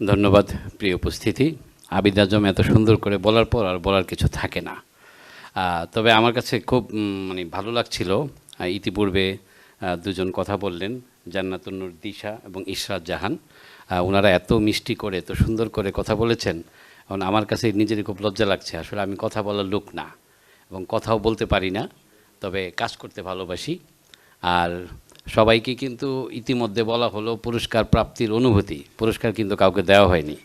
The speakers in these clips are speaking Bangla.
ধন্যবাদ, প্রিয় উপস্থিতি। আবিদ আজম এত সুন্দর করে বলার পর আর বলার কিছু থাকে না। তবে আমার কাছে খুব মানে ভালো লাগছিল ইতিপূর্বে দুজন কথা বললেন জান্নাতুন্নুর দিশা এবং ইশরাত জাহান। ওনারা এত মিষ্টি করে, এত সুন্দর করে কথা বলেছেন এবং আমার কাছে নিজেরই খুব লজ্জা লাগছে। আসলে আমি কথা বলার লোক না এবং কথাও বলতে পারি না, তবে কাজ করতে ভালোবাসি। আর সবাইকে কিন্তু ইতিমধ্যে বলা হলো পুরস্কার প্রাপ্তির অনুভূতি। পুরস্কার কিন্তু কাউকে দেওয়া হয়নি।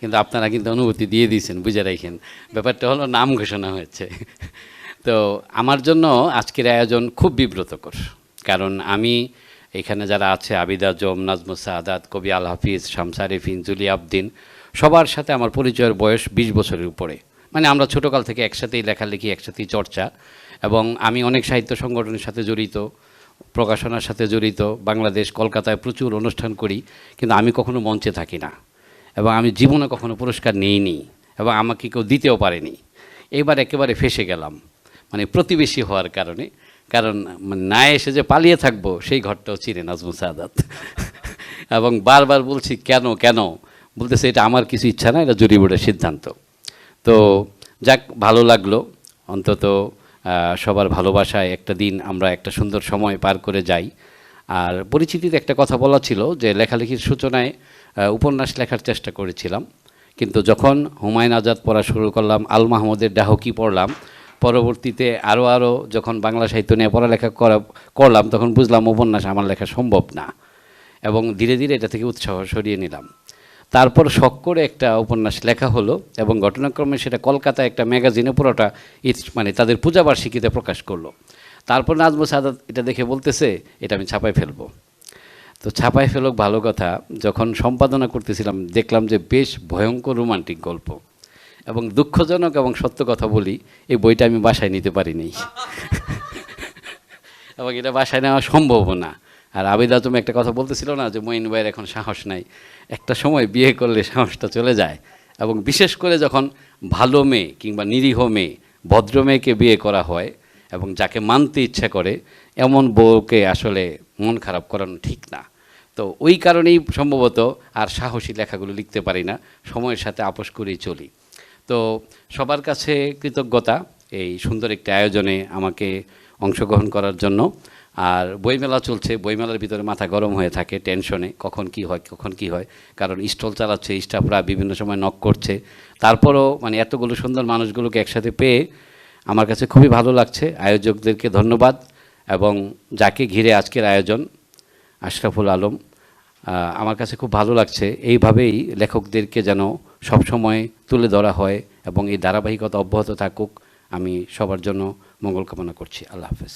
কিন্তু আপনারা কিন্তু অনুভূতি দিয়ে দিয়েছেন, বুঝে রাখেন ব্যাপারটা হলো নাম ঘোষণা হয়েছে। তো আমার জন্য আজকের আয়োজন খুব বিব্রতকর। কারণ আমি এখানে যারা আছে, আবিদা, জম, নাজমুস, সাদাত, কবি আল হাফিজ শামসারিফিন জুলি আবদিন, সবার সাথে আমার পরিচয়ের বয়স বিশ বছরের উপরে। মানে আমরা ছোটোকাল থেকে একসাথেই লেখালেখি, একসাথেই চর্চা। এবং আমি অনেক সাহিত্য সংগঠনের সাথে জড়িত। প্রকাশনার সাথে জড়িত। বাংলাদেশ, কলকাতায় প্রচুর অনুষ্ঠান করি, কিন্তু আমি কখনো মঞ্চে থাকি না। এবং আমি জীবনে কখনো পুরস্কার নিইনি এবং আমাকে কেউ দিতেও পারেনি। এবার একেবারে ফেসে গেলাম মানে প্রতিবেশী হওয়ার কারণে। কারণ মানে না এসে যে পালিয়ে থাকব, সেই ঘরটাও চিনে নাজমুল সাদাত। এবং বারবার বলছি, কেন কেন? বলতেছে, এটা আমার কিছু ইচ্ছা না, এটা জুরি বোর্ডের সিদ্ধান্ত। তো যাক, ভালো লাগল। অন্তত সবার ভালোবাসায় একটা দিন আমরা একটা সুন্দর সময় পার করে যাই। আর পরিচিতিতে একটা কথা বলা ছিল যে লেখালেখির সূচনায় উপন্যাস লেখার চেষ্টা করেছিলাম। কিন্তু যখন হুমায়ুন আজাদ পড়া শুরু করলাম, আল মাহমুদের ডাহকি পড়লাম, পরবর্তীতে আরও আরও যখন বাংলা সাহিত্য নিয়ে পড়ালেখা করা, করলাম, তখন বুঝলাম উপন্যাস আমার লেখা সম্ভব না। এবং ধীরে ধীরে এটা থেকে উৎসাহ সরিয়ে নিলাম। তারপর শখ করে একটা উপন্যাস লেখা হলো এবং ঘটনাক্রমে সেটা কলকাতায় একটা ম্যাগাজিনে পুরোটা ইস- মানে তাদের পূজাবার্ষিকীতে প্রকাশ করল। তারপর নাজমুল সাদাত এটা দেখে বলতেছে, এটা আমি ছাপায় ফেলব। তো ছাপায় ফেলক ভালো কথা, যখন সম্পাদনা করতেছিলাম, দেখলাম যে বেশ ভয়ঙ্কর রোমান্টিক গল্প। এবং দুঃখজনক এবং সত্য কথা বলি, এই বইটা আমি বাসায় নিতে পারিনি। এবং এটা বাসায় নেওয়া সম্ভব না। আর আবিদ তুমি একটা কথা বলতেছিল না যে মঈন ভাইয়ের এখন সাহস নাই। একটা সময় বিয়ে করলে সাহসটা চলে যায় এবং বিশেষ করে যখন ভালো মেয়ে কিংবা নিরীহ মেয়ে, ভদ্র মেয়েকে বিয়ে করা হয় এবং যাকে মানতে ইচ্ছা করে, এমন বউকে আসলে মন খারাপ করানো ঠিক না। তো ওই কারণেই সম্ভবত আর সাহসী লেখাগুলো লিখতে পারি না, সময়ের সাথে আপোষ করেই চলি। তো সবার কাছে কৃতজ্ঞতা এই সুন্দর একটি আয়োজনে আমাকে অংশগ্রহণ করার জন্য। আর বইমেলা চলছে, বইমেলার ভিতরে মাথা গরম হয়ে থাকে, টেনশনে, কখন কি হয়, কখন কি হয়, কারণ স্টল চালাচ্ছে, স্টাফরা বিভিন্ন সময় নক করছে। তারপরও মানে এতগুলো সুন্দর মানুষগুলোকে একসাথে পেয়ে আমার কাছে খুবই ভালো লাগছে। আয়োজকদেরকে ধন্যবাদ এবং যাকে ঘিরে আজকের আয়োজন, আশরাফুল আলম আমার কাছে খুব ভালো লাগছে। এইভাবেই লেখকদেরকে যেন সবসময় তুলে ধরা হয় এবং এই ধারাবাহিকতা অব্যাহত থাকুক, আমি সবার জন্য মঙ্গল কামনা করছি। আল্লাহ হাফেজ।